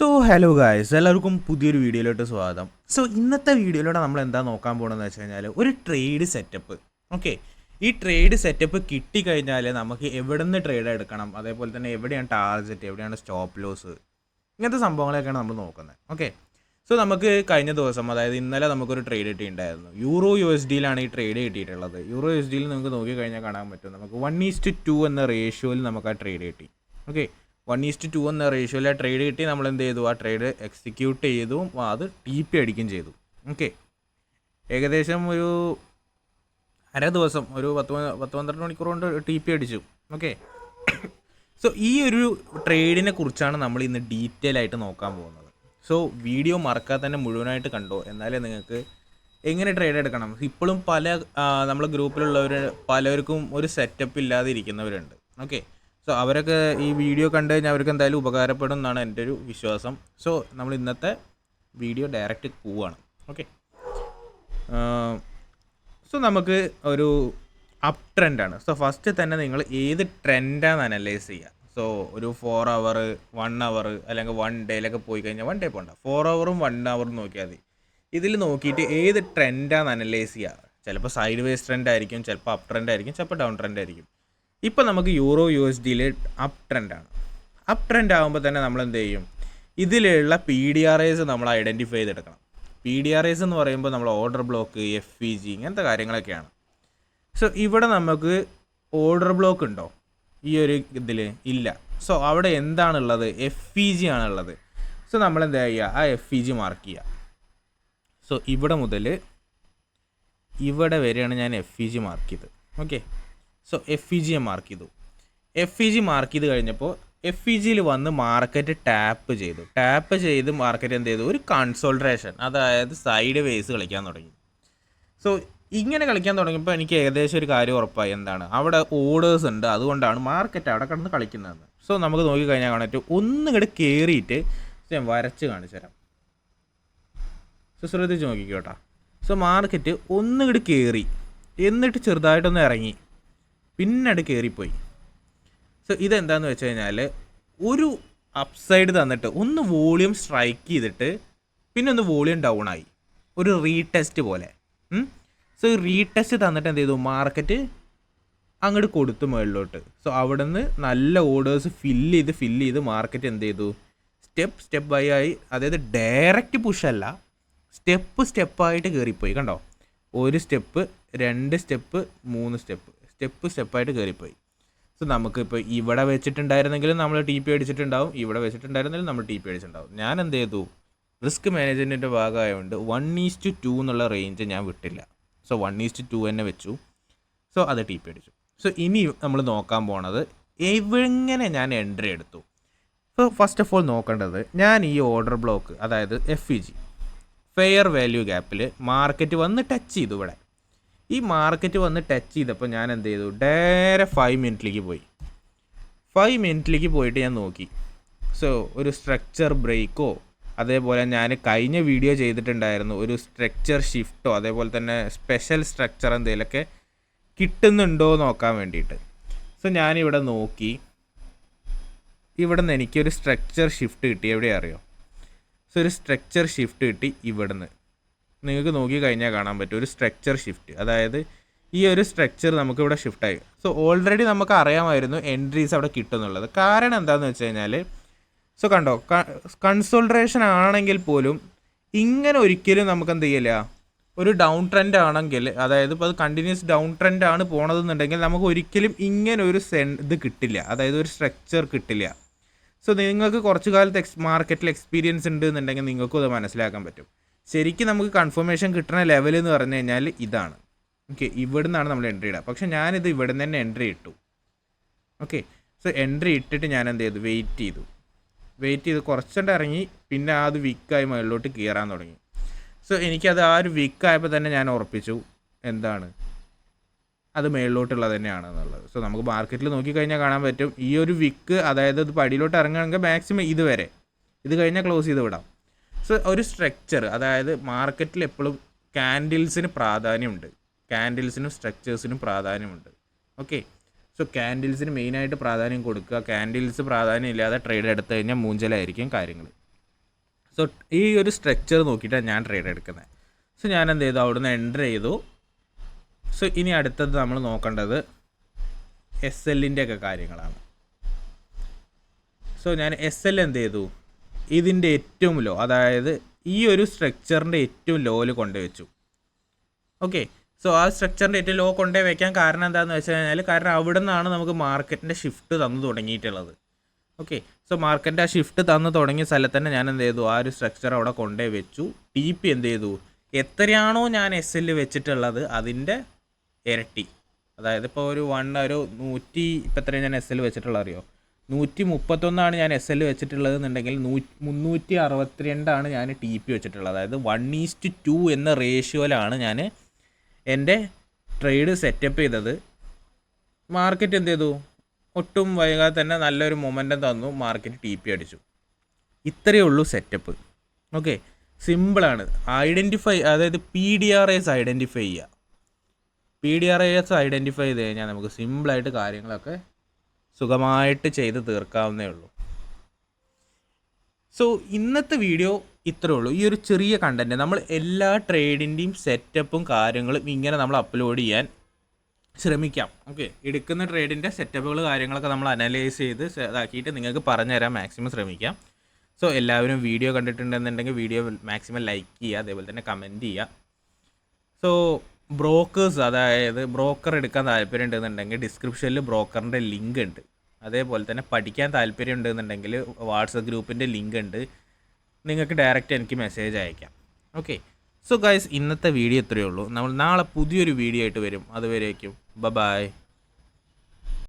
So hello guys എല്ലാവർക്കും പുതിയൊരു വീഡിയോയിലോട്ട് സ്വാഗതം. സോ ഇന്നത്തെ വീഡിയോയിലൂടെ നമ്മൾ എന്താ നോക്കാൻ പോകണമെന്ന് വെച്ച് കഴിഞ്ഞാൽ ഒരു ട്രേഡ് സെറ്റപ്പ് ഓക്കെ ഈ ട്രേഡ് സെറ്റപ്പ് കിട്ടിക്കഴിഞ്ഞാൽ നമുക്ക് എവിടെ നിന്ന് ട്രേഡ് എടുക്കണം? അതേപോലെ തന്നെ എവിടെയാണ് ടാർഗറ്റ് എവിടെയാണ് സ്റ്റോപ്പ് ലോസ് ഇങ്ങനത്തെ സംഭവങ്ങളൊക്കെയാണ് നമ്മൾ നോക്കുന്നത്. ഓക്കെ സോ നമുക്ക് കഴിഞ്ഞ ദിവസം അതായത് ഇന്നലെ നമുക്കൊരു ട്രേഡ് കിട്ടിയിട്ടുണ്ടായിരുന്നു. യൂറോ യു എസ് ഡിയിലാണ് ഈ ട്രേഡ് കിട്ടിയിട്ടുള്ളത്. യൂറോ യു എസ് ഡിയിൽ നമുക്ക് നോക്കിക്കഴിഞ്ഞാൽ കാണാൻ പറ്റും. നമുക്ക് വൺ ഈസ്റ്റ് ടു എന്ന റേഷ്യോയിൽ നമുക്ക് ആ ട്രേഡ് കിട്ടി. ഓക്കെ വൺ ഈസ്റ്റ് ടു എന്ന റേഷ്യോയിൽ ആ ട്രേഡ് കിട്ടി നമ്മൾ എന്ത് ചെയ്തു? ആ ട്രേഡ് എക്സിക്യൂട്ട് ചെയ്തു അത് ടി പി അടിക്കുകയും ചെയ്തു. ഓക്കെ ഏകദേശം ഒരു അര ദിവസം ഒരു പത്ത് പത്ത് പന്ത്രണ്ട് മണിക്കൂർ കൊണ്ട് ടി പി അടിച്ചു. ഓക്കെ സോ ഈ ഒരു ട്രേഡിനെ കുറിച്ചാണ് നമ്മൾ ഇന്ന് ഡീറ്റെയിൽ ആയിട്ട് നോക്കാൻ പോകുന്നത്. സോ വീഡിയോ മറക്കാതെ തന്നെ മുഴുവനായിട്ട് കണ്ടോ? എന്നാലേ നിങ്ങൾക്ക് എങ്ങനെ ട്രേഡ് എടുക്കണം? ഇപ്പോഴും പല നമ്മളെ ഗ്രൂപ്പിലുള്ളവർ പലർക്കും ഒരു സെറ്റപ്പ് ഇല്ലാതെ ഇരിക്കുന്നവരുണ്ട്. ഓക്കെ അവരൊക്കെ ഈ വീഡിയോ കണ്ടു കഴിഞ്ഞാൽ അവർക്ക് എന്തായാലും ഉപകാരപ്പെടും എന്നാണ് എന്റെ ഒരു വിശ്വാസം. സോ നമ്മൾ ഇന്നത്തെ വീഡിയോ ഡയറക്റ്റ് പോവുകയാണ് ഓക്കെ സോ നമുക്ക് ഒരു അപ്പ് ട്രെൻഡാണ് സോ ഫസ്റ്റ് തന്നെ നിങ്ങൾ ഏത് ട്രെൻഡാണ് അനലൈസ് ചെയ്യുക? സോ ഒരു ഫോർ അവർ വൺ അവർ അല്ലെങ്കിൽ വൺ ഡേയിലൊക്കെ പോയി കഴിഞ്ഞാൽ വൺ ഡേ പോകണ്ട ഫോർ അവറും വൺ അവറും നോക്കിയാൽ മതി. ഇതിൽ നോക്കിയിട്ട് ഏത് ട്രെൻഡാണ് അനലൈസ് ചെയ്യുക? ചിലപ്പോൾ സൈഡ് വേസ് ട്രെൻഡ് ആയിരിക്കും ചിലപ്പോൾ അപ് ട്രെൻഡ് ആയിരിക്കും ചിലപ്പോൾ ഡൗൺ ട്രെൻഡ് ആയിരിക്കും. ഇപ്പോൾ നമുക്ക് യൂറോ യു എസ് ഡിയിൽ അപ്പ് ട്രെൻഡാണ് അപ്പ് ട്രെൻഡ് ആകുമ്പോൾ തന്നെ നമ്മൾ എന്ത് ചെയ്യും? ഇതിലുള്ള പി ഡി ആർ ഐസ് നമ്മൾ ഐഡന്റിഫൈ ചെയ്തെടുക്കണം. പി ഡി ആർ ഐസ് എന്ന് പറയുമ്പോൾ നമ്മൾ order block F E G ഇങ്ങനത്തെ കാര്യങ്ങളൊക്കെയാണ്. സോ ഇവിടെ നമുക്ക് ഓർഡർ ബ്ലോക്ക് ഉണ്ടോ? ഈ ഒരു ഇതിൽ ഇല്ല. സോ അവിടെ എന്താണുള്ളത്? എഫ് ഇ ജി ആണുള്ളത്. സോ നമ്മൾ എന്താ ചെയ്യുക? ആ എഫ് ഇ ജി മാർക്ക് ചെയ്യുക. സോ ഇവിടെ മുതൽ ഇവിടെ വരെയാണ് ഞാൻ എഫ് ഇ ജി മാർക്ക് ചെയ്തത്. Okay so F E G mark ചെയ്തു. എഫ് ഇ ജി മാർക്ക് ചെയ്ത് കഴിഞ്ഞപ്പോൾ എഫ് ഇ ജിയിൽ വന്ന് മാർക്കറ്റ് ടാപ്പ് ചെയ്തു. ടാപ്പ് ചെയ്ത് മാർക്കറ്റ് എന്ത് ചെയ്തു? ഒരു കൺസോൾട്രേഷൻ അതായത് സൈഡ് വേസ് കളിക്കാൻ തുടങ്ങി. സോ ഇങ്ങനെ കളിക്കാൻ തുടങ്ങിയപ്പോൾ എനിക്ക് ഏകദേശം ഒരു കാര്യം ഉറപ്പായി. എന്താണ്? അവിടെ ഓർഡേഴ്സ് ഉണ്ട്. അതുകൊണ്ടാണ് മാർക്കറ്റ് അവിടെ കിടന്ന് കളിക്കുന്നതെന്ന് സോ നമുക്ക് നോക്കിക്കഴിഞ്ഞാൽ കാണാൻ പറ്റും. ഒന്നുകൂടെ കയറിയിട്ട് ഞാൻ വരച്ച് കാണിച്ചു തരാം. സോ ശ്രദ്ധിച്ച് നോക്കിക്കോട്ടാ. സോ മാർക്കറ്റ് ഒന്നുകൂടി കയറി എന്നിട്ട് ചെറുതായിട്ടൊന്ന് ഇറങ്ങി. പിന്നീട് കയറിപ്പോയി സോ ഇതെന്താന്ന് വെച്ച് കഴിഞ്ഞാൽ ഒരു അപ്സൈഡ് തന്നിട്ട് ഒന്ന് വോളിയം സ്ട്രൈക്ക് ചെയ്തിട്ട് പിന്നെ ഒന്ന് വോളിയം ഡൗൺ ആയി. ഒരു റീടെസ്റ്റ് പോലെ. സോ ഈ റീടെസ്റ്റ് തന്നിട്ട് എന്ത് ചെയ്തു? മാർക്കറ്റ് അങ്ങോട്ട് കൊടുത്തു മുകളിലോട്ട് സോ അവിടെ നിന്ന് നല്ല ഓർഡേഴ്സ് ഫില്ല് ചെയ്ത് ഫില്ല് ചെയ്ത് മാർക്കറ്റ് എന്ത് ചെയ്തു? സ്റ്റെപ്പ് സ്റ്റെപ്പ് ബൈ ആയി. അതായത് ഡയറക്റ്റ് പുഷ് അല്ല. സ്റ്റെപ്പ് സ്റ്റെപ്പായിട്ട് കയറിപ്പോയി കണ്ടോ? ഒരു സ്റ്റെപ്പ് രണ്ട് സ്റ്റെപ്പ് മൂന്ന് സ്റ്റെപ്പ് സ്റ്റെപ്പ് സ്റ്റെപ്പായിട്ട് കയറിപ്പോയി സോ നമുക്കിപ്പോൾ ഇവിടെ വെച്ചിട്ടുണ്ടായിരുന്നെങ്കിലും നമ്മൾ ടി പി അടിച്ചിട്ടുണ്ടാവും. ഇവിടെ വെച്ചിട്ടുണ്ടായിരുന്നെങ്കിലും നമ്മൾ ടി പി അടിച്ചിട്ടുണ്ടാവും. ഞാൻ എന്ത് ചെയ്തു? റിസ്ക് മാനേജ്മെന്റിന്റെ ഭാഗമായതുകൊണ്ട് വൺ ഈസ്റ്റ് ടു എന്നുള്ള റേഞ്ച് ഞാൻ വിട്ടില്ല. സോ വൺ ഈസ്റ്റ് ടു തന്നെ വെച്ചു. സോ അത് ടി പി അടിച്ചു. സോ ഇനി നമ്മൾ നോക്കാൻ പോണത് എവിടെങ്ങനെ ഞാൻ എൻട്രി എടുത്തു? സോ ഫസ്റ്റ് ഓഫ് ഓൾ നോക്കേണ്ടത് ഞാൻ ഈ ഓർഡർ ബ്ലോക്ക് അതായത് F E G fair value ഗ്യാപ്പിൽ മാർക്കറ്റ് വന്ന് ടച്ച് ചെയ്തു ഇവിടെ. ഈ മാർക്കറ്റ് വന്ന് ടച്ച് ചെയ്തപ്പോൾ ഞാൻ എന്ത് ചെയ്തു ഡയറെ ഫൈവ് മിനിറ്റിലേക്ക് പോയി. ഫൈവ് മിനിറ്റിലേക്ക് പോയിട്ട് ഞാൻ നോക്കി. സോ ഒരു സ്ട്രക്ചർ ബ്രേക്കോ അതേപോലെ ഞാൻ കഴിഞ്ഞ വീഡിയോ ചെയ്തിട്ടുണ്ടായിരുന്നു ഒരു സ്ട്രക്ചർ ഷിഫ്റ്റോ അതേപോലെ തന്നെ സ്പെഷ്യൽ സ്ട്രക്ചർ എന്തെങ്കിലുമൊക്കെ കിട്ടുന്നുണ്ടോ നോക്കാൻ വേണ്ടിയിട്ട്. സോ ഞാനിവിടെ നോക്കി. ഇവിടെ നിന്ന് എനിക്കൊരു സ്ട്രക്ചർ ഷിഫ്റ്റ് കിട്ടി. എവിടെയാ അറിയോ? സോ ഒരു സ്ട്രക്ചർ ഷിഫ്റ്റ് കിട്ടി ഇവിടുന്ന്. നിങ്ങൾക്ക് നോക്കി കഴിഞ്ഞാൽ കാണാൻ പറ്റും. ഒരു സ്ട്രക്ചർ ഷിഫ്റ്റ് അതായത് ഈ ഒരു സ്ട്രക്ചർ നമുക്ക് ഇവിടെ ഷിഫ്റ്റ് ആയി. സോ ഓൾറെഡി നമുക്ക് അറിയാമായിരുന്നു എൻട്രീസ് അവിടെ കിട്ടുന്നുള്ളത്. കാരണം എന്താണെന്ന് വെച്ച് കഴിഞ്ഞാൽ സോ കണ്ടോ കൺസോൾട്രേഷൻ ആണെങ്കിൽ പോലും ഇങ്ങനെ ഒരിക്കലും നമുക്ക് എന്ത് ചെയ്യില്ല. ഒരു ഡൗൺ ട്രെൻഡ് ആണെങ്കിൽ അതായത് ഇപ്പോൾ അത് കണ്ടിന്യൂസ് ഡൗൺ ട്രെൻഡ് ആണ് പോണതെന്നുണ്ടെങ്കിൽ നമുക്ക് ഒരിക്കലും ഇങ്ങനെ ഒരു സെൻ ഇത് കിട്ടില്ല. അതായത് ഒരു സ്ട്രക്ചർ കിട്ടില്ല. സോ നിങ്ങൾക്ക് കുറച്ച് കാലത്ത് എക്സ് മാർക്കറ്റിൽ എക്സ്പീരിയൻസ് ഉണ്ട് എന്നുണ്ടെങ്കിൽ നിങ്ങൾക്കും അത് മനസ്സിലാക്കാൻ പറ്റും. ശരിക്കും നമുക്ക് കൺഫർമേഷൻ കിട്ടുന്ന ലെവൽ എന്ന് പറഞ്ഞു കഴിഞ്ഞാൽ ഇതാണ്. ഓക്കെ ഇവിടെ നിന്നാണ് നമ്മൾ എൻട്രി ഇടുക. പക്ഷെ ഞാനിത് ഇവിടെ നിന്ന് തന്നെ എൻട്രി ഇട്ടു. ഓക്കെ സോ എൻട്രി ഇട്ടിട്ട് ഞാൻ എന്ത് ചെയ്തു? വെയിറ്റ് ചെയ്തു. വെയിറ്റ് ചെയ്ത് കുറച്ചുകൊണ്ട് ഇറങ്ങി പിന്നെ ആ അത് വിക്കായി മുകളിലോട്ട് കയറാൻ തുടങ്ങി. സോ എനിക്കത് ആ ഒരു വിക്കായപ്പോൾ തന്നെ ഞാൻ ഉറപ്പിച്ചു. എന്താണ്? അത് മേളിലോട്ടുള്ളത് തന്നെയാണ് എന്നുള്ളത് സോ നമുക്ക് മാർക്കറ്റിൽ നോക്കിക്കഴിഞ്ഞാൽ കാണാൻ പറ്റും. ഈ ഒരു വിക്ക് അതായത് ഇത് പടിയിലോട്ട് ഇറങ്ങുകയാണെങ്കിൽ മാക്സിമം ഇതുവരെ. ഇത് കഴിഞ്ഞാൽ ക്ലോസ് ചെയ്ത് വിടാം. ഒരു സ്ട്രക്ചർ അതായത് മാർക്കറ്റിൽ എപ്പോഴും ക്യാൻഡിൽസിന് പ്രാധാന്യമുണ്ട്. കാൻഡിൽസിനും സ്ട്രക്ചേഴ്സിനും പ്രാധാന്യമുണ്ട്. ഓക്കെ സോ ക്യാൻഡിൽസിന് മെയിനായിട്ട് പ്രാധാന്യം കൊടുക്കുക. കാൻഡിൽസ് പ്രാധാന്യം ഇല്ലാതെ ട്രേഡ് എടുത്തു കഴിഞ്ഞാൽ മൂഞ്ചലായിരിക്കും കാര്യങ്ങൾ സോ ഈ ഒരു സ്ട്രക്ചർ നോക്കിയിട്ടാണ് ഞാൻ ട്രേഡ് എടുക്കുന്നത്. സോ ഞാൻ എന്ത് ചെയ്തു? അവിടുന്ന് എന്റർ ചെയ്തു. സോ ഇനി അടുത്തത് നമ്മൾ നോക്കേണ്ടത് എസ് എല്ലിന്റെ ഒക്കെ കാര്യങ്ങളാണ്. സോ ഞാൻ എസ് എൽ എന്ത് ചെയ്തു? ഇതിന്റെ ഏറ്റവും ലോ അതായത് ഈ ഒരു സ്ട്രക്ചറിന്റെ ഏറ്റവും ലോയിൽ കൊണ്ടുവച്ചു. ഓക്കെ സോ ആ സ്ട്രക്ചറിന്റെ ഏറ്റവും ലോ കൊണ്ടേ വയ്ക്കാൻ കാരണം എന്താണെന്ന് വെച്ച് കഴിഞ്ഞാൽ കാരണം അവിടെ നിന്നാണ് നമുക്ക് മാർക്കറ്റിന്റെ ഷിഫ്റ്റ് തന്നു തുടങ്ങിയിട്ടുള്ളത്. ഓക്കെ സോ മാർക്കറ്റിന്റെ ആ ഷിഫ്റ്റ് തന്നു തുടങ്ങിയ സ്ഥലത്ത് തന്നെ ഞാൻ എന്ത് ചെയ്തു? ആ ഒരു സ്ട്രക്ചർ അവിടെ കൊണ്ടേ വെച്ചു ടി പി എന്ത് ചെയ്തു? എത്രയാണോ ഞാൻ എസ് എൽ വെച്ചിട്ടുള്ളത് അതിന്റെ ഇരട്ടി. അതായത് ഇപ്പോൾ ഒരു വൺ ഒരു നൂറ്റി ഇപ്പം എത്രയും ഞാൻ എസ് എൽ വെച്ചിട്ടുള്ളത് അറിയോ നൂറ്റി മുപ്പത്തൊന്നാണ് ഞാൻ എസ് എൽ വെച്ചിട്ടുള്ളത് എന്നുണ്ടെങ്കിൽ നൂ മുന്നൂറ്റി അറുപത്തിരണ്ടാണ് ഞാൻ ടി പി വെച്ചിട്ടുള്ളത്. അതായത് വൺ ഈസ്റ്റ് ടു എന്ന റേഷ്യോയിലാണ് ഞാൻ എന്റെ ട്രേഡ് സെറ്റപ്പ് ചെയ്തത്. മാർക്കറ്റ് എന്ത് ചെയ്തു? ഒട്ടും വൈകാതെ തന്നെ നല്ലൊരു മൊമെന്റം തന്നു. മാർക്കറ്റ് ടി പി അടിച്ചു. ഇത്രയേ ഉള്ളൂ സെറ്റപ്പ് ഓക്കെ സിമ്പിളാണ് ഐഡന്റിഫൈ അതായത് P D R S identify ചെയ്യുക. P D R S identify ചെയ്ത് കഴിഞ്ഞാൽ നമുക്ക് സിമ്പിളായിട്ട് കാര്യങ്ങളൊക്കെ സുഖമായിട്ട് ചെയ്ത് തീർക്കാവുന്നേ ഉള്ളൂ. സോ ഇന്നത്തെ വീഡിയോ ഇത്രേ ഉള്ളൂ. ഈ ഒരു ചെറിയ കണ്ടന്റ് നമ്മൾ എല്ലാ ട്രേഡിന്റെയും സെറ്റപ്പും കാര്യങ്ങളും ഇങ്ങനെ നമ്മൾ അപ്ലോഡ് ചെയ്യാൻ ശ്രമിക്കാം. ഓക്കെ എടുക്കുന്ന ട്രേഡിന്റെ സെറ്റപ്പുകൾ കാര്യങ്ങളൊക്കെ നമ്മൾ അനലൈസ് ചെയ്ത് ഇതാക്കിയിട്ട് നിങ്ങൾക്ക് പറഞ്ഞു തരാൻ മാക്സിമം ശ്രമിക്കാം. സോ എല്ലാവരും വീഡിയോ കണ്ടിട്ടുണ്ടെന്നുണ്ടെങ്കിൽ വീഡിയോ മാക്സിമം ലൈക്ക് ചെയ്യുക അതേപോലെ തന്നെ കമന്റ് ചെയ്യുക. സോ ബ്രോക്കേഴ്സ് അതായത് ബ്രോക്കർ എടുക്കാൻ താല്പര്യം ഉണ്ടെന്നുണ്ടെങ്കിൽ ഡിസ്ക്രിപ്ഷനിൽ ബ്രോക്കറിന്റെ ലിങ്ക് ഉണ്ട്. അതേപോലെ തന്നെ പഠിക്കാൻ താല്പര്യം ഉണ്ടെന്നുണ്ടെങ്കിൽ വാട്സപ്പ് ഗ്രൂപ്പിന്റെ ലിങ്ക് ഉണ്ട്. നിങ്ങൾക്ക് ഡയറക്റ്റ് എനിക്ക് മെസ്സേജ് അയക്കാം. ഓക്കെ സോ ഗൈസ് ഇന്നത്തെ വീഡിയോ ഇത്രയേ ഉള്ളൂ. നമ്മൾ നാളെ പുതിയൊരു വീഡിയോ ആയിട്ട് വരും. അതുവരേക്കും. ബ ബായ്